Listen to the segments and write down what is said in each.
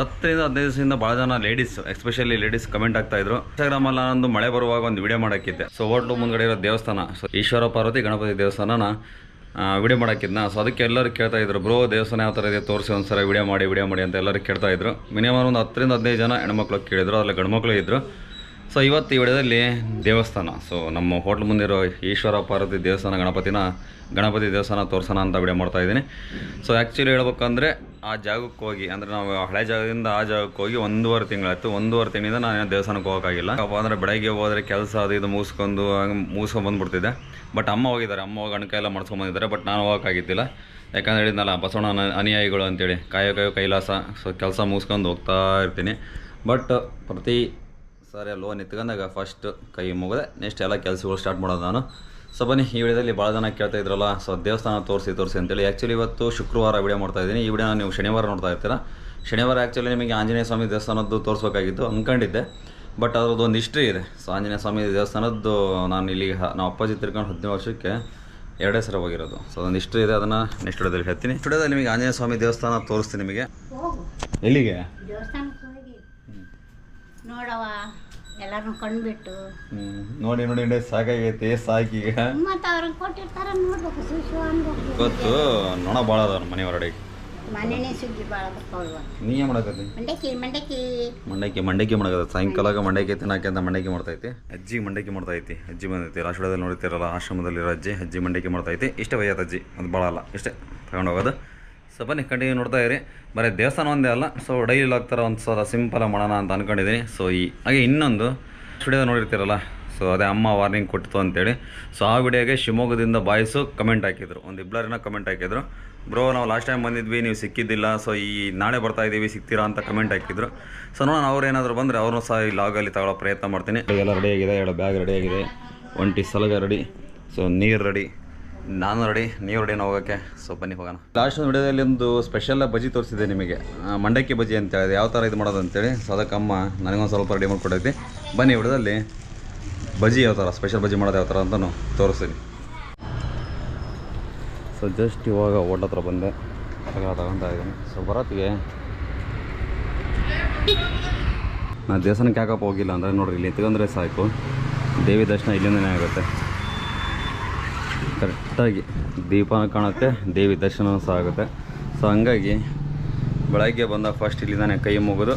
ಹತ್ತರಿಂದ ಹದಿನೈದು ದಿವಸದಿಂದ ಭಾಳ ಜನ ಲೇಡೀಸ್ ಎಸ್ಪೆಷಲಿ ಲೇಡೀಸ್ ಕಮೆಂಟ್ ಆಗ್ತಾ ಇದ್ರು. ಇನ್ಸ್ಟಾಗ್ರಾಮ್ ಅಲ್ಲಿ ಒಂದು ಮಳೆ ಬರುವಾಗ ಒಂದು ವಿಡಿಯೋ ಮಾಡಕ್ಕಿದ್ದೆ ಸೊ ಹೋಟ್ಲು ಮುಂದ್ಗಡೆ ಇರೋ ದೇವಸ್ಥಾನ ಸೊ ಈಶ್ವರ ಪಾರ್ವತಿ ಗಣಪತಿ ದೇವಸ್ಥಾನನ ವಿಡಿಯೋ ಮಾಡಕ್ಕಿದ್ನ ಸೊ ಅದಕ್ಕೆ ಎಲ್ಲರೂ ಕೇಳ್ತಾ ಇದ್ರು, ಬ್ರೋ, ದೇವಸ್ಥಾನ ಯಾವ ಥರ ಇದೆ? ತೋರಿಸಿ ಒಂದ್ಸಲ ವಿಡಿಯೋ ಮಾಡಿ ವಿಡಿಯೋ ಮಾಡಿ ಅಂತ ಎಲ್ಲರೂ ಕೇಳ್ತಾ ಇದ್ರು. ಮಿನಿಮಮ್ ಒಂದು ಹತ್ತರಿಂದ ಹದಿನೈದು ಜನ ಹೆಣ್ಮಕ್ಳು ಕೇಳಿದ್ರು, ಅದ್ರಲ್ಲಿ ಗಂಡ್ಮಕ್ಳು ಇದ್ರು. ಸೊ ಇವತ್ತು ಈ ವಿಡಿಯೋದಲ್ಲಿ ದೇವಸ್ಥಾನ. ಸೊ ನಮ್ಮ ಹೋಟ್ಲ್ ಮುಂದಿರೋ ಈಶ್ವರ ಪಾರ್ವತಿ ದೇವಸ್ಥಾನ ಗಣಪತಿನ, ಗಣಪತಿ ದೇವಸ್ಥಾನ ತೋರ್ಸೋಣ ಅಂತ ವಿಡಿಯೋ ಮಾಡ್ತಾ ಇದ್ದೀನಿ. ಸೊ ಆ್ಯಕ್ಚುಲಿ ಹೇಳ್ಬೇಕಂದ್ರೆ ಆ ಜಾಗಕ್ಕೆ ಹೋಗಿ, ಅಂದರೆ ನಾವು ಹಳೆ ಜಾಗದಿಂದ ಆ ಜಾಗಕ್ಕೆ ಹೋಗಿ ಒಂದೂವರೆ ತಿಂಗಳಾಯಿತು. ಒಂದೂವರೆ ತಿಂಗಳಿಂದ ನಾನು ದೇವಸ್ಥಾನಕ್ಕೆ ಹೋಗೋಕ್ಕಾಗಿಲ್ಲ. ಅಂದರೆ ಬೆಳಗ್ಗೆ ಹೋದರೆ ಕೆಲಸ ಅದು ಇದು ಮುಗಿಸ್ಕೊಂಡು ಹಂಗೆ ಮುಗಿಸ್ಕೊಂಡು ಬಟ್ ಅಮ್ಮ ಹೋಗಿದ್ದಾರೆ. ಅಮ್ಮ ಹೋಗಿ ಅಣಕ ಎಲ್ಲ ಮಾಡ್ಸ್ಕೊಂಬಂದಿದ್ದಾರೆ ಬಟ್ ನಾನು ಹೋಗೋಕ್ಕಾಗಿದ್ದಿಲ್ಲ. ಯಾಕಂದ್ರೆ ಹೇಳಿದ್ನಲ್ಲ, ಬಸವಣ್ಣ ಅನ- ಅನುಯಾಯಿಗಳು ಅಂತೇಳಿ. ಕಾಯೋ ಕಾಯೋ ಕೈಲಾಸ. ಸೊ ಕೆಲಸ ಮುಗಿಸ್ಕೊಂಡು ಹೋಗ್ತಾ ಇರ್ತೀನಿ. ಬಟ್ ಪ್ರತಿ ಸರಿ ಲೋನ್ ಎತ್ಕೊಂಡಾಗ ಫಸ್ಟ್ ಕೈ ಮುಗಿದೆ ನೆಕ್ಸ್ಟ್ ಎಲ್ಲ ಕೆಲಸಗಳು ಸ್ಟಾರ್ಟ್ ಮಾಡೋದು ನಾನು. ಸೊ ಬನ್ನಿ ಈ ವಿಡಿಯೋದಲ್ಲಿ ಭಾಳ ಜನ ಕೇಳ್ತಾ ಇದ್ರಲ್ಲ ಸೊ ದೇವಸ್ಥಾನ ತೋರಿಸಿ ತೋರಿಸಿ ಅಂತೇಳಿ. ಆ್ಯಕ್ಚುಲಿ ಇವತ್ತು ಶುಕ್ರವಾರ ವಿಡಿಯೋ ಮಾಡ್ತಾ ಇದ್ದೀನಿ. ಈ ವಿಡಿಯೋ ನೀವು ಶನಿವಾರ ನೋಡ್ತಾ ಇರ್ತೀರಾ. ಶನಿವಾರ ಆ್ಯಕ್ಚುಲಿ ನಿಮಗೆ ಆಂಜನೇಯ ಸ್ವಾಮಿ ದೇವಸ್ಥಾನದ್ದು ತೋರಿಸ್ಬೇಕಾಗಿತ್ತು. ಅಂದ್ಕೊಂಡಿದ್ದೆ ಬಟ್ ಅದ್ರದ್ದು ಒಂದು ಹಿಸ್ಟ್ರಿ ಇದೆ. ಸೊ ಆಂಜನೇಯ ಸ್ವಾಮಿ ದೇವಸ್ಥಾನದ್ದು ನಾನು ಇಲ್ಲಿ ನಾವು ಅಪ್ಪಾಜಿ ತಿರ್ಕೊಂಡು ಹದಿನೈದು ವರ್ಷಕ್ಕೆ ಎರಡೇ ಸರ ಹೋಗಿರೋದು. ಸೊ ಅದೊಂದು ಹಿಸ್ಟ್ರಿ ಇದೆ. ಅದನ್ನು ನೆಕ್ಸ್ಟ್ ವಿಡಿಯೋದಲ್ಲಿ ಹೇಳ್ತೀನಿ. ವಿಡಿಯೋದಲ್ಲಿ ನಿಮಗೆ ಆಂಜನೇಯ ಸ್ವಾಮಿ ದೇವಸ್ಥಾನ ತೋರಿಸ್ತೀನಿ ನಿಮಗೆ. ಎಲ್ಲಿಗೆ? ನೋಡವ ಎಲ್ಲರನ್ನು ಕಂಡುಬಿಟ್ಟು. ನೋಡಿ ನೋಡಿ ನೋಡಿ ಸಾಕಾಗೈತಿ ಸಾಕಿ. ಮತ್ತೆ ಅವ್ರಿಗೆ ಕೊಟ್ಟಿರ್ತಾರ ನೋಡ್ಬೇಕು ಸುಶು ಅನ್ಬೇಕು. ಗೊತ್ತು ನೋಣ ಭಾಳ ಅದಾವ ಮನೆ ಹೊರಡೆ ಮನೆನೇ ಸುದ್ದಿ ಭಾಳ ಬರ್ತಾವ ನೀ ಏನು ಮಾಡಕತ್ತಿ? ಮಂಡಕ್ಕಿ ಮಂಡಕ್ಕಿ. ಮಂಡಕ್ಕಿ ಮಂಡಕ್ಕಿ ಮಾಡಕತ್ತ. ಸಾಯಂಕಾಲಾಗ ಮಂಡಕ್ಕಿ ತಿನ್ನಕಂತ ಅಂತ ಮಂಡಕ್ಕಿ ಮಾಡ್ತೈತಿ. ಅಜ್ಜಿ ಮಂಡಕ್ಕಿ ಮಾಡ್ತೈತಿ. ಅಜ್ಜಿ ಬಂದೈತಿ. ರಾಷ್ಟ್ರದಲ್ಲಿ ನೋಡ್ತಿರಲ್ಲ ಆಶ್ರಮದಲ್ಲಿರೋ ಅಜ್ಜಿ ಅಜ್ಜಿ ಮಂಡಕ್ಕಿ ಮಾಡ್ತೈತಿ. ಇಷ್ಟೇ ವಯ್ಯದ ಅಜ್ಜಿ. ಅದು ಭಾಳ ಅಲ್ಲ. ಇಷ್ಟೇ. ತಗೊಂಡು ಹೋಗೋದು. ಸೊ ಬನ್ನಿ ಕಂಟಿನ್ಯೂ ನೋಡ್ತಾ ಇರಿ. ಬರೀ ದೇವಸ್ಥಾನ ಒಂದೇ ಅಲ್ಲ ಸೊ ಡೈಲಿ ಆಗ್ತಾರ ಒಂದು ಸಲ ಸಿಂಪಲಾಗಿ ಮಾಡೋಣ ಅಂತ ಅಂದ್ಕೊಂಡಿದ್ದೀನಿ ಸೊ ಈ, ಹಾಗೆ ಇನ್ನೊಂದು ಸ್ಟುಡಿಯೋ ನೋಡಿರ್ತೀರಲ್ಲ ಸೊ ಅದೇ ಅಮ್ಮ ವಾರ್ನಿಂಗ್ ಕೊಟ್ಟಿತು ಅಂತೇಳಿ. ಸೊ ಆ ವಿಡಿಯೋಗೆ ಶಿವಮೊಗ್ಗದಿಂದ ಬಾಯ್ಸು ಕಮೆಂಟ್ ಹಾಕಿದ್ರು. ಒಂದು ಇಬ್ಬರನ್ನ ಕಮೆಂಟ್ ಹಾಕಿದ್ರು. ಬ್ರೋ ನಾವು ಲಾಸ್ಟ್ ಟೈಮ್ ಬಂದಿದ್ವಿ, ನೀವು ಸಿಕ್ಕಿದ್ದಿಲ್ಲ ಸೊ ಈ ನಾಳೆ ಬರ್ತಾ ಇದ್ದೀವಿ ಸಿಗ್ತೀರಾ ಅಂತ ಕಮೆಂಟ್ ಹಾಕಿದ್ರು. ಸೊ ನೋಡೋಣ, ಅವ್ರು ಏನಾದರೂ ಬಂದರೆ ಅವ್ರನ್ನೂ ಸಹ ಈ ಲಾಗಲ್ಲಿ ತಗೊಳ್ಳೋ ಪ್ರಯತ್ನ ಮಾಡ್ತೀನಿ. ಎಲ್ಲ ರೆಡಿಯಾಗಿದೆ ಎರಡು ಬ್ಯಾಗ್ ರೆಡಿಯಾಗಿದೆ ಒಂಟಿ ಸಲಗ ರೆಡಿ ಸೊ ನೀರು ರೆಡಿ ನಾನು ರೆಡಿ ನೀವು ರೆಡಿ ಹೋಗೋಕ್ಕೆ. ಸೊ ಬನ್ನಿ ಹೋಗೋಣ. ಲಾಸ್ಟ್ ವಿಡಿಯೋದಲ್ಲಿ ಒಂದು ಸ್ಪೆಷಲ್ ಬಜ್ಜಿ ತೋರಿಸಿದೆ ನಿಮಗೆ. ಮಂಡಕ್ಕಿ ಬಜ್ಜಿ ಅಂತ ಹೇಳಿದೆ ಯಾವ ಥರ ಇದು ಮಾಡೋದು ಅಂತೇಳಿ. ಸೊ ಅದಕ್ಕಮ್ಮ ನನಗೊಂದು ಸ್ವಲ್ಪ ರೆಡಿ ಮಾಡಿಕೊಡೈತಿ ಬನ್ನಿ ವಿಡಿಯೋದಲ್ಲಿ ಬಜ್ಜಿ ಯಾವ ಥರ ಸ್ಪೆಷಲ್ ಬಜ್ಜಿ ಮಾಡೋದು ಯಾವ ಥರ ಅಂತಲೂ ತೋರಿಸ್ತೀನಿ. ಸೊ ಜಸ್ಟ್ ಇವಾಗ ಓಟ್ ಹತ್ರ ಬಂದೆ. ತಗ ತಗೊತಾ ಇದ್ದೀನಿ. ಸೊ ಬರತ್ತಿಗೆ ನಾನು ದೇವಸ್ಥಾನಕ್ಕೆ ಯಾಕಪ್ಪ ಹೋಗಿಲ್ಲ ಅಂದರೆ ನೋಡಿರಿ, ಇಲ್ಲಿ ನಿಂತ್ಕೊಂಡ್ರೆ ಸಾಕು. ದೇವಿ ದರ್ಶನ ಇಲ್ಲಿಂದನೇ ಆಗುತ್ತೆ. ಕರೆಕ್ಟಾಗಿ ದೀಪನ ಕಾಣುತ್ತೆ, ದೇವಿ ದರ್ಶನ ಸಹ ಆಗುತ್ತೆ. ಸೊ ಹಂಗಾಗಿ ಬೆಳಗ್ಗೆ ಬಂದಾಗ ಫಸ್ಟ್ ಇಲ್ಲಿ ನಾನು ಕೈ ಮುಗಿದು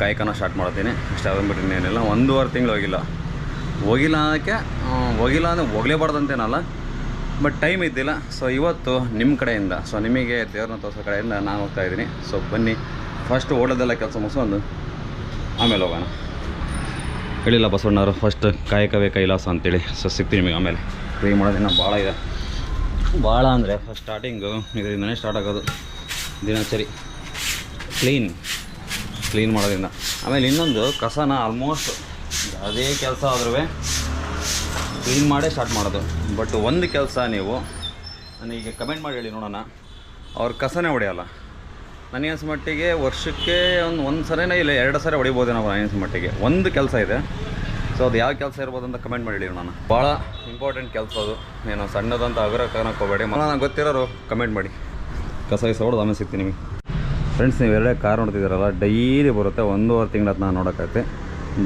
ಕಾಯ್ಕನ ಸ್ಟಾರ್ಟ್ ಮಾಡ್ತೀನಿ. ಅಷ್ಟೇ ಅದನ್ಬಿಟ್ಟು ಇನ್ನೇನಿಲ್ಲ ಒಂದೂವರೆ ತಿಂಗಳು ಹೋಗಿಲ್ಲ. ಹೋಗಿಲ್ಲ ಅನ್ನೋಕ್ಕೆ ಹೋಗಿಲ್ಲ ಅಂದರೆ ಹೋಗಲೇಬಾರ್ದಂತೇನಲ್ಲ. ಬಟ್ ಟೈಮ್ ಇದ್ದಿಲ್ಲ. ಸೊ ಇವತ್ತು ನಿಮ್ಮ ಕಡೆಯಿಂದ ಸೊ ನಿಮಗೆ ದೇವ್ರನ್ನ ತೋರಿಸೋ ಕಡೆಯಿಂದ ನಾನು ಹೋಗ್ತಾ ಇದ್ದೀನಿ. ಸೊ ಬನ್ನಿ. ಫಸ್ಟ್ ಓಡೋದೆಲ್ಲ ಕೆಲಸ ಮುಗಿಸ್ಕೊಂಡು ಆಮೇಲೆ ಹೋಗೋಣ. ಹೇಳಿಲ್ಲ ಬಸವಣ್ಣವರು ಫಸ್ಟ್ ಕಾಯಕವೇ ಕೈಲಾಸ ಅಂತೇಳಿ. ಸೊ ಸಿಗ್ತೀನಿ ನಿಮಗೆ ಆಮೇಲೆ. ಫ್ರೀ ಮಾಡೋದಿನ ಭಾಳ ಇದೆ. ಭಾಳ ಅಂದರೆ ಫಸ್ಟ್ ಸ್ಟಾರ್ಟಿಂಗು ಇದರಿಂದನೇ ಸ್ಟಾರ್ಟ್ ಆಗೋದು. ದಿನಚರಿ. ಕ್ಲೀನ್ ಕ್ಲೀನ್ ಮಾಡೋದ್ರಿಂದ. ಆಮೇಲೆ ಇನ್ನೊಂದು, ಕಸನ ಆಲ್ಮೋಸ್ಟ್ ಅದೇ ಕೆಲಸ ಆದ್ರೂ ಕ್ಲೀನ್ ಮಾಡೇ ಸ್ಟಾರ್ಟ್ ಮಾಡೋದು. ಬಟ್ ಒಂದು ಕೆಲಸ ನೀವು ನನಗೆ ಕಮೆಂಟ್ ಮಾಡಿ ಹೇಳಿ ನೋಡೋಣ. ಅವ್ರ ಕಸನೇ ಹೊಡೆಯಲ್ಲ. ನನಗೆ ಅನ್ಸೋ ಮಟ್ಟಿಗೆ ವರ್ಷಕ್ಕೆ ಒಂದು ಒಂದು ಸರಿನೇ ಇಲ್ಲ, ಎರಡು ಸರಿ ಹೊಡಿಬೋದೇನೋ ನನಗೆ ಅನ್ಸೋ ಮಟ್ಟಿಗೆ. ಒಂದು ಕೆಲಸ ಇದೆ. ಸೊ ಅದು ಯಾವ ಕೆಲಸ ಇರ್ಬೋದು ಅಂತ ಕಮೆಂಟ್ ಮಾಡಿ ನಾನು ಭಾಳ ಇಂಪಾರ್ಟೆಂಟ್ ಕೆಲಸ ಅದು. ಏನು ಸಣ್ಣದಂತ ಅಗ್ರ ಕಾರಣಕ್ಕೆ ಹೋಗಬೇಡಿ ನಾನು ಗೊತ್ತಿರೋರು ಕಮೆಂಟ್ ಮಾಡಿ. ಕಸ ಇಸ್ ಆಮೇಲೆ ಸಿಗ್ತೀನಿ ನಿಮಗೆ. ಫ್ರೆಂಡ್ಸ್ ನೀವು ಎರಡೇ ಕಾರ್ ನೋಡ್ತಿದ್ದೀರಲ್ಲ ಡೈಲಿ ಬರುತ್ತೆ. ಒಂದೂವರೆ ತಿಂಗಳ ನಾನು ನೋಡೋಕ್ಕೈತೆ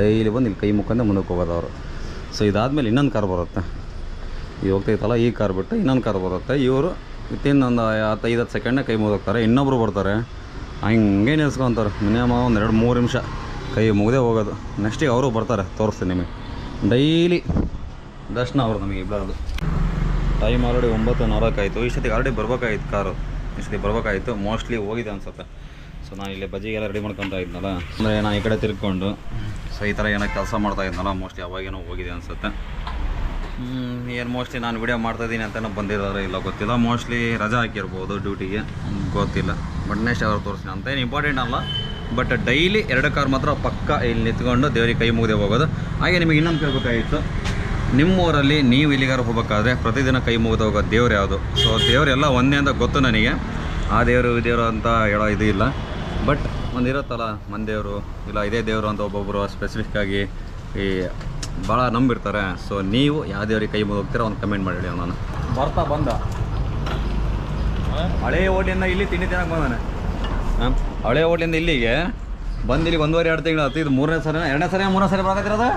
ಡೈಲಿ ಬಂದು ಇಲ್ಲಿ ಕೈ ಮುಖಂದೆ ಮುಂದಕ್ಕೆ ಹೋಗೋದು ಅವರು ಸೊ ಇದಾದಮೇಲೆ ಇನ್ನೊಂದು ಕಾರ್ ಬರುತ್ತೆ. ಈಗ ಹೋಗ್ತೈತಲ್ಲ ಈ ಕಾರ್ ಬಿಟ್ಟು ಇನ್ನೊಂದು ಕಾರ್ ಬರುತ್ತೆ. ಇವರು ವಿತಿನ್ ಒಂದು ಹತ್ತು ಐದು ಹತ್ತು ಸೆಕೆಂಡ್ನ ಕೈ ಮುಗಿದೋಗ್ತಾರೆ. ಇನ್ನೊಬ್ರು ಬರ್ತಾರೆ. ಹಂಗೆ ನಿಲ್ಸ್ಕೊತಾರೆ ಮಿನಿಮಮ್ ಒಂದು ಎರಡು ಮೂರು ನಿಮಿಷ. ಕೈ ಮುಗದೆ ಹೋಗೋದು. ನೆಕ್ಸ್ಟಿಗೆ ಅವರು ಬರ್ತಾರೆ, ತೋರಿಸ್ತೀನಿ ನಿಮಗೆ. ಡೈಲಿ ದರ್ಶನ ಅವರು ನಮಗೆ ಇಬ್ಬರದು ಟೈಮ್ ಆಲ್ರೆಡಿ ಒಂಬತ್ತು ನಾಲ್ಕಾಯಿತು ಇಷ್ಟೊತ್ತಿಗೆ ಆಲ್ರೆಡಿ ಬರ್ಬೇಕಾಗಿತ್ತು ಕಾರು. ಇಷ್ಟೊತ್ತಿಗೆ ಬರ್ಬೇಕಾಯ್ತು. ಮೋಸ್ಟ್ಲಿ ಹೋಗಿದೆ ಅನ್ಸುತ್ತೆ. ಸೊ ನಾನು ಇಲ್ಲಿ ಬಜ್ಜಿಗೆಲ್ಲ ರೆಡಿ ಮಾಡ್ಕೊತಾ ಇದ್ನಲ್ಲ. ಅಂದರೆ ನಾನು ಈ ಕಡೆ ತಿರ್ಕೊಂಡು ಸೊ ಈ ಥರ ಏನೋ ಕೆಲಸ ಮಾಡ್ತಾ ಇದ್ನಲ್ಲ ಮೋಸ್ಟ್ಲಿ ಅವಾಗೇನೋ ಹೋಗಿದೆ ಅನ್ಸುತ್ತೆ. ಏನು ಮೋಸ್ಟ್ಲಿ ನಾನು ವಿಡಿಯೋ ಮಾಡ್ತಾಯಿದ್ದೀನಿ ಅಂತ ಬಂದಿದ್ದಾರೆ, ಇಲ್ಲ ಗೊತ್ತಿಲ್ಲ. ಮೋಸ್ಟ್ಲಿ ರಜಾ ಹಾಕಿರ್ಬೋದು ಡ್ಯೂಟಿಗೆ ಗೊತ್ತಿಲ್ಲ. ಬಟ್ ನೆಕ್ಸ್ಟ್ ಯಾರು ತೋರಿಸ್ತೀನಿ. ಅಂತ ಏನು ಇಂಪಾರ್ಟೆಂಟ್ ಅಲ್ಲ. ಬಟ್ ಡೈಲಿ ಎರಡು ಕಾರ್ ಮಾತ್ರ ಪಕ್ಕ ಇಲ್ಲಿ ನಿಂತ್ಕೊಂಡು ದೇವರಿಗೆ ಕೈ ಮುಗಿದೇ ಹೋಗೋದು. ಹಾಗೆ ನಿಮಗೆ ಇನ್ನೊಂದು ಕೇಳಬೇಕಾಗಿತ್ತು. ನಿಮ್ಮೂರಲ್ಲಿ ನೀವು ಇಲ್ಲಿಗಾರ ಹೋಗ್ಬೇಕಾದ್ರೆ ಪ್ರತಿದಿನ ಕೈ ಮುಗಿದು ಹೋಗೋ ದೇವ್ರು ಯಾವುದು? ಸೊ ದೇವರೆಲ್ಲ ಒಂದೇ ಅಂತ ಗೊತ್ತು ನನಗೆ. ಆ ದೇವರು, ಈ ದೇವರು ಅಂತ ಹೇಳೋ ಇದು ಇಲ್ಲ. ಬಟ್ ಒಂದು ಇರುತ್ತಲ್ಲ ಮಂದೇವರು ದೇವರು, ಇಲ್ಲ ಇದೇ ದೇವರು ಅಂತ ಒಬ್ಬೊಬ್ಬರು ಸ್ಪೆಸಿಫಿಕ್ಕಾಗಿ ಈ ಭಾಳ ನಂಬಿರ್ತಾರೆ. ಸೊ ನೀವು ಯಾವ ದೇವ್ರಿಗೆ ಕೈ ಮುಗಿದು ಹೋಗ್ತೀರಾ ಒಂದು ಕಮೆಂಟ್ ಮಾಡಿ ನಾನು ಬರ್ತಾ ಬಂದ. ಹಳೆ ಓಟಿಯಿಂದ ಇಲ್ಲಿ ತಿಂಡಿ ತಿನ್ನಕ್ಕೆ ಬಂದಾನೆ. ಹಾಂ ಹಳೆ ಹೋಟ್ಲಿಂದ ಇಲ್ಲಿಗೆ ಬಂದು ಇಲ್ಲಿಗೆ ಒಂದೂವರೆ ಎರಡು ತಿಂಗಳು ಆಯ್ತು ಇದು ಮೂರನೇ ಸರಿ ಎರಡನೇ ಸರಿ ಮೂರನೇ ಸರಿ ಬರಕತ್ತಿರೋದು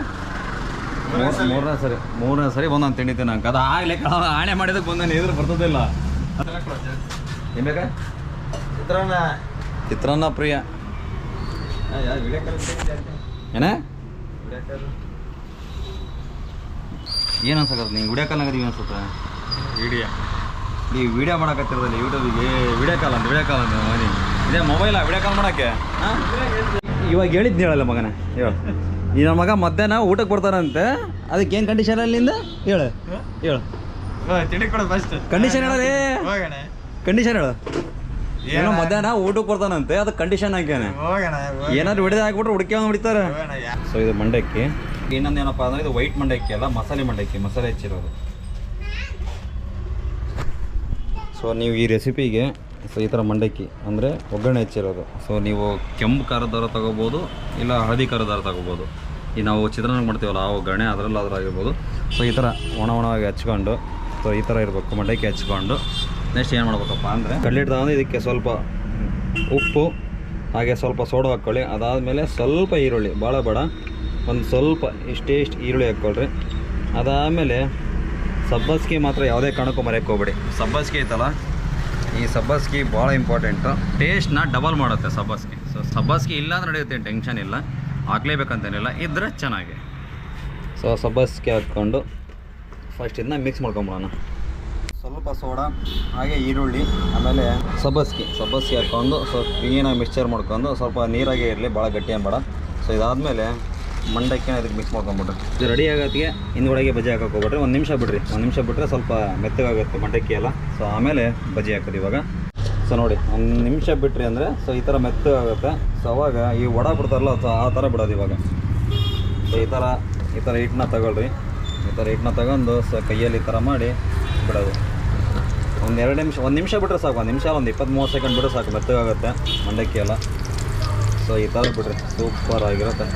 ಮೂರ್- ಮೂರನೇ ಸರಿ. ಮೂರನೇ ಸರಿ ಬಂದು ನಾನು ತಿಂಡಿತೀನಿ ನಂಗೆ ಅದು ಆಗಲೇ ಆಣೆ ಮಾಡಿದಕ್ಕೆ ಬಂದ ಎದುರು ಬರ್ತದಿಲ್ಲ. ಏನು ಬೇಕಾ? ಚಿತ್ರಾನ್ನ. ಚಿತ್ರಾನ್ನ ಪ್ರಿಯ. ಏನ? ಏನು ಅನ್ಸಕತ್ತ ನೀವು ವಿಡಿಯೋ ಕಾಲ್ ಆಗದೀವಿ ಅನ್ಸುತ್ತೆ? ವಿಡಿಯೋ ಈ ವಿಡಿಯೋ ಮಾಡಕತ್ತಿರೋದಲ್ಲಿ ಯೂಟ್ಯೂಬಿಗೆ ವಿಡಿಯೋ ಕಾಲ್ ಅಂತ ವಿಡಿಯೋ ಕಾಲ್ ಅಂತ ಮನೆ ಇದೇ ಮೊಬೈಲಾ ವಿಡಿಯೋ ಕಾಲ್ ಮಾಡಕ್ಕೆ? ಇವಾಗ ಹೇಳಿದ್ನಿ ಹೇಳಲ್ಲ ಮಗನ ಹೇಳು. ಈ ನಮ್ಮ ಮಗ ಮಧ್ಯಾಹ್ನ ಊಟಕ್ಕೆ ಬರ್ತಾರಂತೆ ಅದಕ್ಕೆ ಏನು ಕಂಡೀಷನ್ ಅಲ್ಲಿಂದ ಹೇಳು ಹೇಳು. ತಿಂಡಿ ಕೊಡು ಫಸ್ಟ್ ಕಂಡೀಷನ್ ಹೇಳಲೇ ಕಂಡೀಷನ್ ಹೇಳು. ಏನೋ? ಮಧ್ಯಾಹ್ನ ಊಟಕ್ಕೆ ಬರ್ತಾನಂತೆ ಅದು ಕಂಡೀಷನ್ ಹಾಕ್ಯಾನೆ ಏನಾದ್ರು ಹಿಡಿದು ಹಾಕ್ಬಿಟ್ರೆ ಹುಡುಕಿ ಹೊಡಿತಾರೆ. ಸೊ ಇದು ಮಂಡಕ್ಕಿ. ಇನ್ನೊಂದು ಏನಪ್ಪ ಅಂದ್ರೆ ಇದು ವೈಟ್ ಮಂಡಕ್ಕಿ ಅಲ್ಲ ಮಸಾಲೆ ಮಂಡಕ್ಕಿ ಮಸಾಲೆ ಹೆಚ್ಚಿರೋದು. ಸೊ ನೀವು ಈ ರೆಸಿಪಿಗೆ ಸೊ ಈ ಥರ ಮಂಡಕ್ಕಿ ಅಂದರೆ ಒಗ್ಗರಣೆ ಹೆಚ್ಚಿರೋದು. ಸೊ ನೀವು ಕೆಂಪು ಖಾರದಾರ ತಗೋಬೋದು, ಇಲ್ಲ ಹಳದಿ ಖಾರದಾರ ತಗೋಬೋದು. ಈ ನಾವು ಚಿತ್ರಾನ್ನ ಮಾಡ್ತೀವಲ್ಲ, ಆ ಒಗ್ಗರಣೆ ಅದರಲ್ಲಿ ಆಗಿರ್ಬೋದು. ಸೊ ಈ ಥರ ಒಣ ಒಣವಾಗಿ ಹಚ್ಕೊಂಡು ಸೊ ಈ ಥರ ಇರಬೇಕು, ಮಂಡಕ್ಕಿ ಹಚ್ಕೊಂಡು. ನೆಕ್ಸ್ಟ್ ಏನು ಮಾಡ್ಬೇಕಪ್ಪ ಅಂದರೆ, ಕಡ್ಲೆಟ್ ತಗೊಂಡು ಇದಕ್ಕೆ ಸ್ವಲ್ಪ ಉಪ್ಪು, ಹಾಗೆ ಸ್ವಲ್ಪ ಸೋಡಾ ಹಾಕ್ಕೊಳ್ಳಿ. ಅದಾದಮೇಲೆ ಸ್ವಲ್ಪ ಈರುಳ್ಳಿ, ಭಾಳ ಬೇಡ. ಒಂದು ಸ್ವಲ್ಪ ಇಷ್ಟೇ ಇಷ್ಟು ಈರುಳ್ಳಿ ಹಾಕ್ಕೊಳ್ರಿ. ಅದಾದಮೇಲೆ ಸಬ್ಬಸ್ಗೆ ಮಾತ್ರ ಯಾವುದೇ ಕಾರಣಕ್ಕೂ ಮರೆಯಕ್ಕೆ ಹೋಗ್ಬೇಡಿ. ಸಬ್ಬಸ್ಗೆ ಐತಲ್ಲ ಈ ಸಬ್ಬಸ್ಗಿ ಭಾಳ ಇಂಪಾರ್ಟೆಂಟು ಟೇಸ್ಟ್ನ ಡಬಲ್ ಮಾಡುತ್ತೆ ಸಬ್ಬಸ್ಗಿ. ಸೊ ಸಬ್ಬಸ್ಗಿ ಇಲ್ಲ ಅಂದ್ರೆ ನಡೆಯುತ್ತೆ ಟೆನ್ಷನ್ ಇಲ್ಲ. ಹಾಕ್ಲೇಬೇಕಂತೇನಿಲ್ಲ, ಇದ್ರೆ ಚೆನ್ನಾಗಿ. ಸೊ ಸಬ್ಬಸ್ಗಿ ಹಾಕ್ಕೊಂಡು ಫಸ್ಟ್ ಇದನ್ನ ಮಿಕ್ಸ್ ಮಾಡ್ಕೊಂಬಿಡೋಣ. ಸ್ವಲ್ಪ ಸೋಡಾ, ಹಾಗೆ ಈರುಳ್ಳಿ, ಆಮೇಲೆ ಸಬ್ಬಸ್ಗಿ. ಸಬ್ಬಸ್ಗಿ ಹಾಕ್ಕೊಂಡು, ಸ್ವಲ್ಪ ಕ್ಲೀನಾಗಿ ಮಿಕ್ಸ್ಚರ್ ಮಾಡ್ಕೊಂಡು ಸ್ವಲ್ಪ ನೀರಾಗೆ ಇರಲಿ ಭಾಳ ಗಟ್ಟಿ ಅನ್ಬೇಡ ಸೊ ಇದಾದಮೇಲೆ ಮಂಡಕ್ಕಿನ ಇದಕ್ಕೆ ಮಿಕ್ಸ್ ಮಾಡ್ಕೊಂಬಿಟ್ರೆ. ಇದು ರೆಡಿ ಆಗೋತ್ತಿಗೆ ಹಿಂದ್ಗಡೆಗೆ ಬಜ್ಜಿ ಹಾಕಕ್ಕೆ ಹೋಗ್ಬಿಟ್ರಿ ಒಂದು ನಿಮಿಷ ಬಿಡ್ರಿ. ಒಂದು ನಿಮಿಷ ಬಿಟ್ಟರೆ ಸ್ವಲ್ಪ ಮೆತ್ತಗಾಗುತ್ತೆ ಮಂಡಕ್ಕಿ ಎಲ್ಲ. ಸೊ ಆಮೇಲೆ ಬಜಿ ಹಾಕೋದು ಇವಾಗ. ಸೊ ನೋಡಿ, ಒಂದು ನಿಮಿಷ ಬಿಟ್ರಿ ಅಂದರೆ ಸೊ ಈ ಥರ ಮೆತ್ತಗಾಗುತ್ತೆ. ಸೊ ಅವಾಗ ಈ ವಡ ಬಿಡ್ತಾರಲ್ಲ ಸೊ ಆ ಥರ ಬಿಡೋದು ಇವಾಗ. ಸೊ ಈ ಥರ ಈ ಥರ ಹಿಟ್ಟನ್ನ ತಗೊಳ್ರಿ. ಈ ಥರ ಹಿಟ್ಟನ್ನ ತಗೊಂಡು ಸೊ ಕೈಯಲ್ಲಿ ಈ ಥರ ಮಾಡಿ ಬಿಡೋದು. ಒಂದು ಎರಡು ನಿಮಿಷ, ಒಂದು ನಿಮಿಷ ಬಿಟ್ಟರೆ ಸಾಕು. ಒಂದು ನಿಮಿಷ, ಒಂದು ಇಪ್ಪತ್ತು ಮೂವತ್ತು ಸೆಕೆಂಡ್ ಬಿಟ್ಟರೆ ಸಾಕು. ಮೆತ್ತಗಾಗುತ್ತೆ ಮಂಡಕ್ಕಿ ಎಲ್ಲ. ಸೊ ಈ ಥರ ಬಿಡ್ರಿ. ಸೂಪರ್ ಆಗಿರುತ್ತೆ.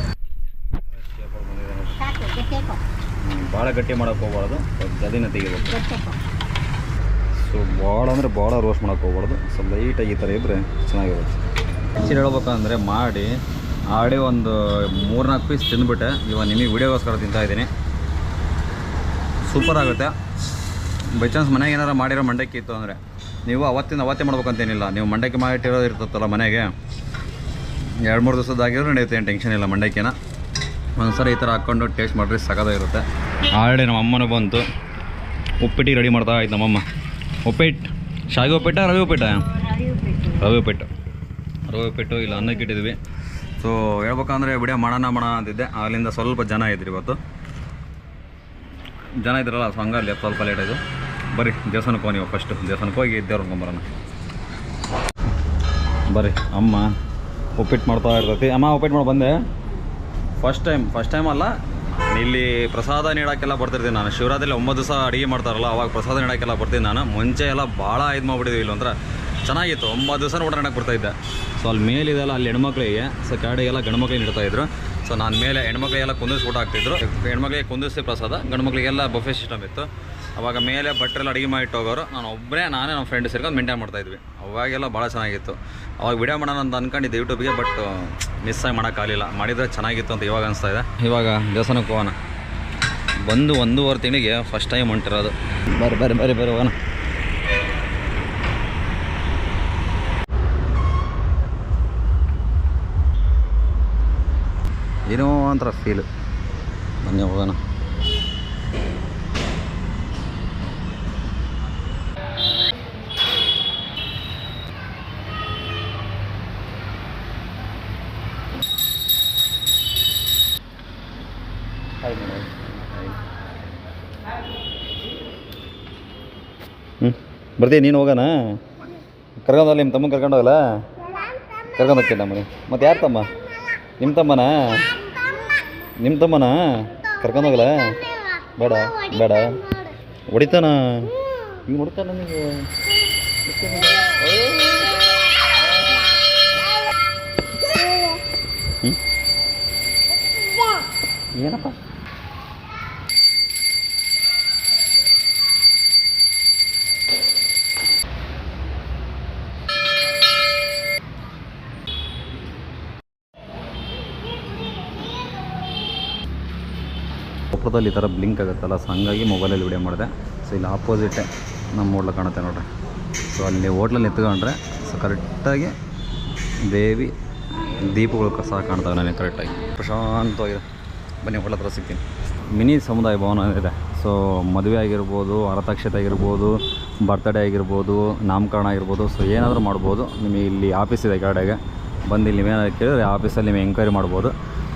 ಭಾಳ ಗಟ್ಟಿ ಮಾಡೋಕೆ ಹೋಗ್ಬಾರ್ದು. ಜದಿನ ತೆಗಿಬೇಕು. ಸೊ ಭಾಳ ಅಂದರೆ ಭಾಳ ರೋಸ್ಟ್ ಮಾಡೋಕೆ ಹೋಗ್ಬಾರ್ದು. ಸೊ ಲೈಟಾಗಿ ಈ ಥರ ಇದ್ದರೆ ಚೆನ್ನಾಗಿರುತ್ತೆ. ಆ್ಯಕ್ಚುಲಿ ಹೇಳ್ಬೇಕಂದ್ರೆ ಮಾಡಿ, ಆಡಿ ಒಂದು ಮೂರ್ನಾಲ್ಕು ಪೀಸ್ ತಿಂದುಬಿಟ್ಟೆ. ಇವಾಗ ನಿಮಗೆ ವೀಡಿಯೋಗೋಸ್ಕರ ತಿಂತಾ ಇದ್ದೀನಿ. ಸೂಪರ್ ಆಗುತ್ತೆ. ಬೈ ಚಾನ್ಸ್ ಮನೆಗೆ ಏನಾರು ಮಾಡಿರೋ ಮಂಡಕ್ಕಿ ಇತ್ತು ಅಂದರೆ, ನೀವು ಅವತ್ತಿಂದ ಅವತ್ತೇ ಮಾಡ್ಬೇಕಂತೇನಿಲ್ಲ. ನೀವು ಮಂಡಕ್ಕಿ ಮಾಡಿಟ್ಟಿರೋದು ಇರ್ತತ್ತಲ್ಲ ಮನೆಗೆ. ಎರಡು ಮೂರು ದಿವಸದಾಗಿರೋ ನಡೆಯುತ್ತೆ, ಏನು ಟೆನ್ಷನ್ ಇಲ್ಲ ಮಂಡಕ್ಕಿನ. ಒಂದ್ಸರಿ ಈ ಥರ ಹಾಕ್ಕೊಂಡು ಟೇಸ್ಟ್ ಮಾಡಿರಿ ಇರುತ್ತೆ. ಆಲ್ರೆಡಿ ನಮ್ಮ ಅಮ್ಮನೂ ಬಂತು. ಉಪ್ಪಿಟ್ಟು ರೆಡಿ ಮಾಡ್ತಾ ಆಯ್ತು ನಮ್ಮಮ್ಮ ಉಪ್ಪಿಟ್ಟು ಶಾವಿಗೆ ಉಪ್ಪಿಟ್ಟ, ರವಿ ಉಪ್ಪಿಟ್ಟ? ರವಿ ಉಪ್ಪಿಟ್ಟು. ರವೆ ಉಪ್ಪಿಟ್ಟು ಇಲ್ಲ, ಅನ್ನಕ್ಕೆ ಇಟ್ಟಿದ್ವಿ. ಸೊ ಹೇಳ್ಬೇಕಂದ್ರೆ ವಿಡಿಯೋ ಮಾಡೋಣ ಮಣ ಅಂತಿದ್ದೆ. ಅಲ್ಲಿಂದ ಸ್ವಲ್ಪ ಜನ ಇದ್ರಿ ಇವತ್ತು. ಜನ ಇದ್ರಲ್ಲ ಸೊ ಹಂಗಲ್ಲಿ ಸ್ವಲ್ಪ ಲೇಟ್ ಇದು ಬರ್ರಿ, ದೇವಸ್ಥಾನಕ್ಕೆ ಹೋಗಿ ನೀವು ಫಸ್ಟು ದೇವಸ್ಥಾನಕ್ಕೆ ಹೋಗಿ ದೇವ್ರ ನೋಡ್ಕೊಂಬರೋಣ ಬರ್ರಿ, ಅಮ್ಮ ಉಪ್ಪಿಟ್ಟು ಮಾಡ್ತಾ ಇರ್ತೈತಿ. ಅಮ್ಮ, ಉಪ್ಪಿಟ್ಟು ಮಾಡಿ, ಬಂದೆ. ಫಸ್ಟ್ ಟೈಮ್ ಫಸ್ಟ್ ಟೈಮ್ ಅಲ್ಲ. ಇಲ್ಲಿ ಪ್ರಸಾದ ನೀಡೋಕ್ಕೆಲ್ಲ ಬರ್ತಿರ್ತೀನಿ ನಾನು. ಶಿವರಾತ್ರಿಲಿ ಒಂಬತ್ತು ದಿವಸ ಅಡುಗೆ ಮಾಡ್ತಾರಲ್ಲ, ಅವಾಗ ಪ್ರಸಾದ ನೀಡೋಕ್ಕೆಲ್ಲ ಬರ್ತೀನಿ ನಾನು. ಮುಂಚೆ ಎಲ್ಲ ಭಾಳ ಇದು ಮಾಡ್ಬಿಟ್ಟಿದ್ವಿ ಇಲ್ಲ ಅಂದ್ರೆ ಚೆನ್ನಾಗಿತ್ತು. ಒಂಬತ್ತು ದಿವಸ ಮಾಡಕ್ಕೆ ಬರ್ತಾಯಿದ್ದೆ ಸೊ ಅಲ್ಲಿ ಮೇಲಿದೆಲ್ಲ ಅಲ್ಲಿ ಹೆಣ್ಮಕ್ಳಿಗೆ. ಸೊ ಕೆಳಗೆಲ್ಲ ಗಂಡ್ಮಕ್ಳಿಗೆ ನೀಡ್ತಾಯಿದ್ರು ಸೊ ನಾನು ಮೇಲೆ ಹೆಣ್ಮಕ್ಳಿಗೆಲ್ಲ ಕುಂದಿಸಿ ಊಟ ಹಾಕ್ತಿದ್ರು. ಹೆಣ್ಮಕ್ಳಿಗೆ ಕುಂದಿಸಿ ಪ್ರಸಾದ, ಗಂಡುಮಕ್ಳಿಗೆಲ್ಲ ಬಫೆ ಸಿಸ್ಟಮ್ ಇತ್ತು. ಅವಾಗ ಮೇಲೆ ಭಟ್ರೆಲ್ಲ ಅಡುಗೆ ಮಾಡಿಟ್ಟು ಹೋಗೋರು. ನಾನು ಒಬ್ಬರೇ ನಾನೇ ನಮ್ಮ ಫ್ರೆಂಡ್ ಸೇರ್ಕೊಂಡು ಮೇಂಟೈನ್ ಮಾಡ್ತಾಯಿದ್ವಿ ಅವಾಗೆಲ್ಲ ಭಾಳ ಚೆನ್ನಾಗಿತ್ತು. ಅವಾಗ ವಿಡಿಯೋ ಮಾಡೋಣ ಅಂತ ಅಂದ್ಕೊಂಡಿದ್ದೆ ಯೂಟ್ಯೂಬ್ಗೆ ಬಟ್ ಮಿಸ್ ಆಗಿ ಮಾಡೋಕ್ಕಾಗಲಿಲ್ಲ ಮಾಡಿದರೆ ಚೆನ್ನಾಗಿತ್ತು ಅಂತ ಇವಾಗ ಅನಿಸ್ತಾ ಇದೆ. ಇವಾಗ ದೇವಸ್ಥಾನಕ್ಕೆ ಹೋಗೋಣ. ಬಂದು ಒಂದೂವರೆ ತಿಂಗಳಿಗೆ ಫಸ್ಟ್ ಟೈಮ್ ಹೊಂಟಿರೋದು. ಬರ್ರಿ ಬರ್ರಿ ಬರ್ರಿ ಬರ್ರಿ, ಹೋಗೋಣ. ಏನೋ ಒಂಥರ ಫೀಲು ಬನ್ನಿ, ಹೋಗೋಣ. ಬರ್ತೀಯ ನೀನು ಹೋಗೋಣ ಕರ್ಕೊಂಡಲ್ಲ ನಿಮ್ಮ ತಮ್ಮ ಕರ್ಕೊಂಡು ಹೋಗಲ್ಲ ಕರ್ಕೊಂಡು ಹೋಗ್ತೀನಿ ನಮ್ಮನೆ ಮತ್ತು ಯಾರು ತಮ್ಮ? ನಿಮ್ಮ ತಮ್ಮನ? ನಿಮ್ಮ ತಮ್ಮನ? ಕರ್ಕೊಂಡು ಹೋಗಲ್ಲ ಬೇಡ ಬೇಡ. ಹೊಡಿತಾನ? ಹಿಂಗೆ ಹೊಡಿತಾನ ಹ್ಞೂ ಏನಪ್ಪ? ನಕ್ಷತ್ರದಲ್ಲಿ ಈ ಥರ ಬ್ಲಿಂಕ್ ಆಗುತ್ತಲ್ಲ ಸೊ ಹಂಗಾಗಿ ಮೊಬೈಲಲ್ಲಿ ವಿಡಿಯೋ ಮಾಡಿದೆ. ಸೊ ಇಲ್ಲಿ ಆಪೋಸಿಟೇ ನಮ್ಮ ಹೋಟ್ಲ ಕಾಣುತ್ತೆ ನೋಡ್ರಿ. ಸೊ ಅಲ್ಲಿ ಹೋಟ್ಲಲ್ಲಿ ನಿಂತ್ಕೊಂಡ್ರೆ ಸೊ ಕರೆಕ್ಟಾಗಿ ದೇವಿ ದೀಪಗಳು ಕಸ ಕಾಣ್ತವೆ ನನಗೆ ಕರೆಕ್ಟಾಗಿ ಪ್ರಶಾಂತವಾಗಿದೆ ಬನ್ನಿ ಹೋಟ್ಲ ಹತ್ರ ಸಿಗ್ತೀನಿ. ಮಿನಿ ಸಮುದಾಯ ಭವನ ಇದೆ. ಸೊ ಮದುವೆ ಆಗಿರ್ಬೋದು, ಅರತಾಕ್ಷತೆ ಆಗಿರ್ಬೋದು ಬರ್ತ್ಡೇ ಆಗಿರ್ಬೋದು, ನಾಮಕರಣ ಆಗಿರ್ಬೋದು ಸೊ ಏನಾದರೂ ಮಾಡ್ಬೋದು. ನಿಮಗೆ ಇಲ್ಲಿ ಆಫೀಸ್ ಇದೆ ಗಾಡಿಯಾಗೆ ಬಂದು ಇಲ್ಲಿ ನೀವೇನಾದ್ರು ಕೇಳಿದ್ರೆ ಆಫೀಸಲ್ಲಿ ನಿಮಗೆ ಎಂಕ್ವೈರಿ ಮಾಡ್ಬೋದು.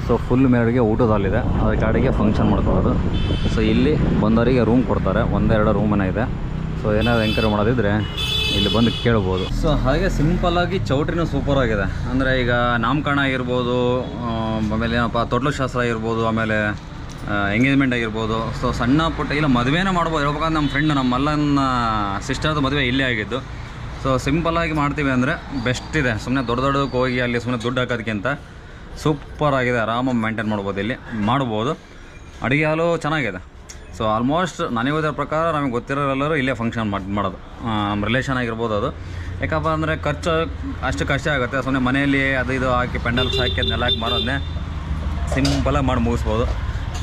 ಸೊ ಫುಲ್ ಮೇರೆಗೆ ಊಟದ ಹಾಲಿದೆ ಅದ್ರ ಫಂಕ್ಷನ್ ಮಾಡ್ಕೊಳ್ಳೋದು. ಸೊ ಇಲ್ಲಿ ಬಂದವರಿಗೆ ರೂಮ್ ಕೊಡ್ತಾರೆ. ಒಂದೆರಡು ರೂಮನೇ ಇದೆ. ಸೊ ಏನಾದ್ರು ಎಂಕ್ವೈರಿ ಮಾಡೋದಿದ್ರೆ ಇಲ್ಲಿ ಬಂದು ಕೇಳ್ಬೋದು. ಸೊ ಹಾಗೆ ಸಿಂಪಲ್ಲಾಗಿ ಚೌಟ್ರಿನೂ ಸೂಪರ್ ಆಗಿದೆ. ಅಂದರೆ ಈಗ ನಾಮಕರಣ ಆಗಿರ್ಬೋದು ಆಮೇಲೆ ಏನಪ್ಪ ತೊಟ್ಲು ಶಾಸ್ತ್ರ ಆಗಿರ್ಬೋದು, ಆಮೇಲೆ ಎಂಗೇಜ್ಮೆಂಟ್ ಆಗಿರ್ಬೋದು. ಸೊ ಸಣ್ಣ ಪುಟ್ಟ, ಇಲ್ಲ, ಮದುವೆನೇ ಮಾಡ್ಬೋದು. ಹೇಳ್ಬೇಕಂದ್ರೆ ನಮ್ಮ ಫ್ರೆಂಡ್ ನಮ್ಮ ಮಲ್ಲನ ಸಿಸ್ಟರ್ದು ಮದುವೆ ಇಲ್ಲೇ ಆಗಿದ್ದು. ಸೊ ಸಿಂಪಲ್ಲಾಗಿ ಮಾಡ್ತೀವಿ ಅಂದರೆ ಬೆಸ್ಟ್ ಇದೆ. ಸುಮ್ಮನೆ ದೊಡ್ಡ ದೊಡ್ಡದಕ್ಕೆ ಹೋಗಿ ಅಲ್ಲಿ ಸುಮ್ಮನೆ ದುಡ್ಡು ಹಾಕೋದಕ್ಕಿಂತ. ಸೂಪರ್ ಆಗಿದೆ. ಆರಾಮಾಗಿ ಮೇಂಟೈನ್ ಮಾಡ್ಬೋದು ಇಲ್ಲಿ. ಮಾಡ್ಬೋದು. ಅಡುಗೆ ಹಾಲು ಚೆನ್ನಾಗಿದೆ. ಸೊ ಆಲ್ಮೋಸ್ಟ್ ನನಗೆ ಓದಿರೋ ಪ್ರಕಾರ ನಮಗೆ ಗೊತ್ತಿರೋರೆಲ್ಲರೂ ಇಲ್ಲೇ ಫಂಕ್ಷನ್ ಮಾಡಿ, ಮಾಡೋದು. ನಮ್ಮ ರಿಲೇಷನ್ ಆಗಿರ್ಬೋದು ಅದು. ಯಾಕಪ್ಪ ಅಂದರೆ ಖರ್ಚು ಅಷ್ಟು ಕಷ್ಟ ಆಗುತ್ತೆ. ಸುಮ್ಮನೆ ಮನೆಯಲ್ಲಿ ಅದು ಇದು ಹಾಕಿ ಪೆಂಡಲ್ಸ್ ಹಾಕಿ, ಅದನ್ನೆಲ್ಲ ಹಾಕಿ ಮಾಡೋದನ್ನೇ ಸಿಂಪಲಾಗಿ ಮಾಡಿ ಮುಗಿಸ್ಬೋದು.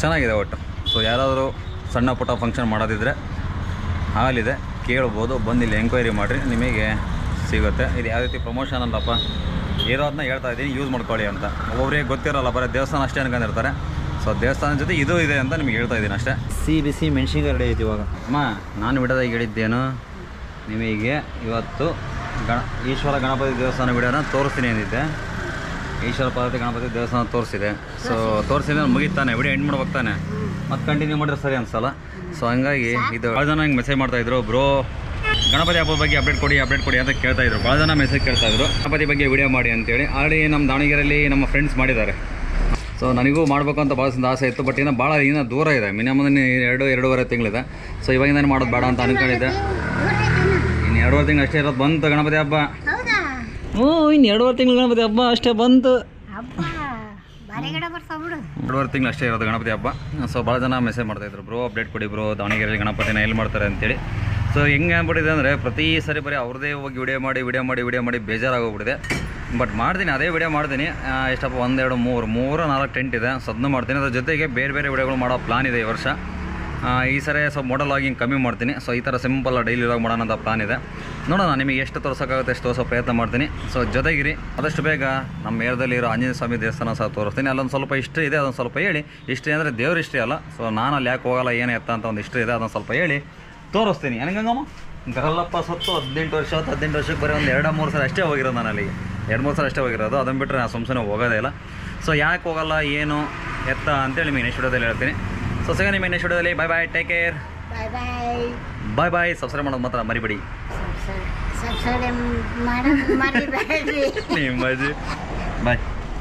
ಚೆನ್ನಾಗಿದೆ ಒಟ್ಟು. ಸೊ ಯಾರಾದರೂ ಸಣ್ಣ ಪುಟ್ಟ ಫಂಕ್ಷನ್ ಮಾಡೋದಿದ್ರೆ ಹಾಲಿದೆ. ಕೇಳ್ಬೋದು. ಬಂದು ಇಲ್ಲಿ ಎಂಕ್ವೈರಿ ಮಾಡಿರಿ. ನಿಮಗೆ ಸಿಗುತ್ತೆ. ಇದು ಯಾವ ರೀತಿ ಪ್ರಮೋಷನ್ ಅಲ್ಲಪ್ಪ ಇರೋದನ್ನ ಹೇಳ್ತಾ ಇದ್ದೀನಿ ಯೂಸ್ ಮಾಡ್ಕೊಳ್ಳಿ ಅಂತ. ಒಬ್ಬೊಬ್ಬರಿಗೆ ಗೊತ್ತಿರೋಲ್ಲ ಬರೀ ದೇವಸ್ಥಾನ ಅಷ್ಟೇ ಅನ್ಕೊಂಡಿರ್ತಾರೆ. ಸೊ ದೇವಸ್ಥಾನದ ಜೊತೆ ಇದು ಇದೆ ಅಂತ ನಿಮ್ಗೆ ಹೇಳ್ತಾ ಇದ್ದೀನಿ ಅಷ್ಟೇ. ಸಿ ಬಿಸಿ ಮೆಣಸಿನ್ಕಾಯಿ ರೆಡಿ ಐತಿ ಇವಾಗ. ಅಮ್ಮ ನಾನು ವಿಡಿಯೋದಾಗ ಹೇಳಿದ್ದೇನು? ನಿಮಗೆ ಇವತ್ತು ಗಣ ಈಶ್ವರ ಗಣಪತಿ ದೇವಸ್ಥಾನ ವಿಡಿಯೋನ ತೋರಿಸ್ತೀನಿ ಅಂದಿದ್ದೆ. ಈಶ್ವರ ಪಾರ್ವತಿ ಗಣಪತಿ ದೇವಸ್ಥಾನ ತೋರಿಸಿದೆ. ಸೊ ತೋರಿಸಿದ್ರೆ ಮುಗಿತಾನೆ ವಿಡಿಯೋ ಎಂಡ್ ಮಾಡ್ಬೇಕು ತಾನೆ. ಮತ್ತೆ ಕಂಟಿನ್ಯೂ ಮಾಡಿದ್ರೆ ಸರಿ ಅನ್ಸಲ್ಲ. ಸೊ ಹಂಗಾಗಿ ಇದು ಭಾಳ ಜನ ಹಿಂಗೆ ಮೆಸೇಜ್ ಮಾಡ್ತಾ ಇದ್ರು ಬ್ರೋ ಗಣಪತಿ ಹಬ್ಬದ ಬಗ್ಗೆ ಅಪ್ಡೇಟ್ ಕೊಡಿ ಅಪ್ಡೇಟ್ ಕೊಡಿ ಅಂತ ಕೇಳ್ತಾ ಇದ್ರು. ಭಾಳ ಜನ ಮೆಸೇಜ್ ಕೇಳ್ತಾ ಇದ್ರು. ಗಣಪತಿ ಬಗ್ಗೆ ವಿಡಿಯೋ ಮಾಡಿ ಅಂತೇಳಿ. ಆಲ್ರೆಡಿ ನಮ್ಮ ದಾವಣಗೆರೆಯಲ್ಲಿ ನಮ್ಮ ಫ್ರೆಂಡ್ಸ್ ಮಾಡಿದ್ದಾರೆ. ಸೊ ನನಗೂ ಮಾಡಬೇಕು ಅಂತ ಭಾಳ ಆಸೆ ಇತ್ತು ಬಟ್ ಇನ್ನೂ ಭಾಳ ಇನ್ನೂ ದೂರ ಇದೆ. ಮಿನಿಮಮ್ ಎರಡು ಎರಡೂವರೆ ತಿಂಗಳಿದೆ. ಸೊ ಇವಾಗಿಂದ ಮಾಡೋದು ಬೇಡ ಅಂತ ಅನ್ಕೊಂಡಿದ್ದೆ. ಇನ್ನು ಎರಡೂವರೆ ತಿಂಗಳು ಅಷ್ಟೇ ಇರೋದು ಬಂತು ಗಣಪತಿ ಹಬ್ಬ. ಹೌದಾ? ಹ್ಞೂ ಇನ್ನು ಎರಡೂವರೆ ತಿಂಗಳು ಗಣಪತಿ ಹಬ್ಬ ಅಷ್ಟೇ ಬಂತು. ಎರಡೂವರೆ ತಿಂಗಳು ಅಷ್ಟೇ ಇರೋದು ಗಣಪತಿ ಹಬ್ಬ. ಸೊ ಭಾಳ ಜನ ಮೆಸೇಜ್ ಮಾಡ್ತಾಯಿದ್ರು ಬ್ರೋ ಅಪ್ಡೇಟ್ ಕೊಡಿ ಬ್ರೋ ದಾವಣಗೆರೆಯಲ್ಲಿ ಗಣಪತಿನ ಎಲ್ಲಿ ಮಾಡ್ತಾರೆ ಅಂತೇಳಿ. ಸೊ ಹೆಂಗೆ ಆಗ್ಬಿಟ್ಟಿದೆ ಅಂದರೆ ಪ್ರತಿ ಸರಿ ಬರೀ ಅವ್ರದೇ ಹೋಗಿ ವಿಡಿಯೋ ಮಾಡಿ ವಿಡಿಯೋ ಮಾಡಿ ವಿಡಿಯೋ ಮಾಡಿ ಬೇಜಾರಾಗೋಗ್ಬಿಟ್ಟಿದೆ. ಬಟ್ ಮಾಡ್ತೀನಿ, ಅದೇ ವಿಡಿಯೋ ಮಾಡ್ತೀನಿ. ಎಷ್ಟಪ್ಪ ಒಂದೆರಡು ಮೂರು ಮೂರು, ನಾಲ್ಕು ಟೆಂಟ್ ಇದೆ. ಸೊ ಅದನ್ನ ಮಾಡ್ತೀನಿ. ಅದ್ರ ಜೊತೆಗೆ ಬೇರೆ ಬೇರೆ ವಿಡಿಯೋಗಳು ಮಾಡೋ ಪ್ಲಾನ್ ಇದೆ ಈ ವರ್ಷ. ಈ ಸರಿ ಸ್ವಲ್ಪ ಮಾಡಲ್ ಆಗಿ ಕಮ್ಮಿ ಮಾಡ್ತೀನಿ. ಸೊ ಈ ಥರ ಸಿಂಪಲ್ ಡೈಲಿ ಇವಾಗ ಮಾಡೋಣ ಅಂತ ಪ್ಲಾನ್ ಇದೆ. ನೋಡೋಣ, ನಿಮಗೆ ಎಷ್ಟು ತೋರ್ಸೋಕ್ಕಾಗುತ್ತೆ, ಎಷ್ಟು ತೋರಿಸೋ ಪ್ರಯತ್ನ ಮಾಡ್ತೀನಿ. ಸೊ ಜೊತೆಗಿರಿ. ಆದಷ್ಟು ಬೇಗ ನಮ್ಮ ಮೇರದಲ್ಲಿರೋ ಆಂಜನೇಯ ಸ್ವಾಮಿ ದೇವಸ್ಥಾನ ಸಹ ತೋರಿಸ್ತೀನಿ. ಅಲ್ಲೊಂದು ಸ್ವಲ್ಪ ಹಿಸ್ಟ್ರಿ ಇದೆ, ಅದೊಂದು ಸ್ವಲ್ಪ ಹೇಳಿ. ಹಿಸ್ಟ್ರಿ ಅಂದರೆ ದೇವ್ರ ಹಿಸ್ಟ್ರಿ ಅಲ್ಲ. ಸೊ ನಾನು ಅಲ್ಲಿ ಯಾಕೆ ಹೋಗಲ್ಲ, ಏನು ಎತ್ತ ಅಂತ ಒಂದು ಹಿಸ್ಟ್ರಿ ಇದೆ, ಅದೊಂದು ಸ್ವಲ್ಪ ಹೇಳಿ. ತೋರಿಸ್ತೀನಿ. ಹೆಂಗಮ್ಮ ಗಲ್ಲಪ್ಪ ಸತ್ತು ಹದಿನೆಂಟು ವರ್ಷ ಹೊತ್ತು ಹದಿನೆಂಟು ವರ್ಷಕ್ಕೆ ಬರೀ ಒಂದು ಎರಡು ಮೂರು ಸಲ ಅಷ್ಟೇ ಹೋಗಿರೋದು ನಾನು ಅಲ್ಲಿಗೆ ಎರಡು ಮೂರು ಸಲ ಅಷ್ಟೇ ಹೋಗಿರೋದು. ಅದನ್ನು ಬಿಟ್ಟರೆ ನಾನು ಸುಮ್ಮನೆ ಹೋಗೋದೇ ಇಲ್ಲ. ಸೊ ಯಾಕೆ ಹೋಗಲ್ಲ ಏನು ಎತ್ತ ಅಂತೇಳಿ ನಿಮಗೆ ನೆಕ್ಸ್ಟ್ ವಿಡಿಯೋದಲ್ಲಿ ಹೇಳ್ತೀನಿ. ಸೊ ಸಿಗ ನಿಮಗೆ ನೆಕ್ಸ್ಟ್ ವಿಡಿಯೋದಲ್ಲಿ bye bye take care bye bye subscribe ಮಾಡೋದು ಮಾತ್ರ ಮರಿಬೇಡಿ. ನಿಮ್ಮ ಬಾಯ್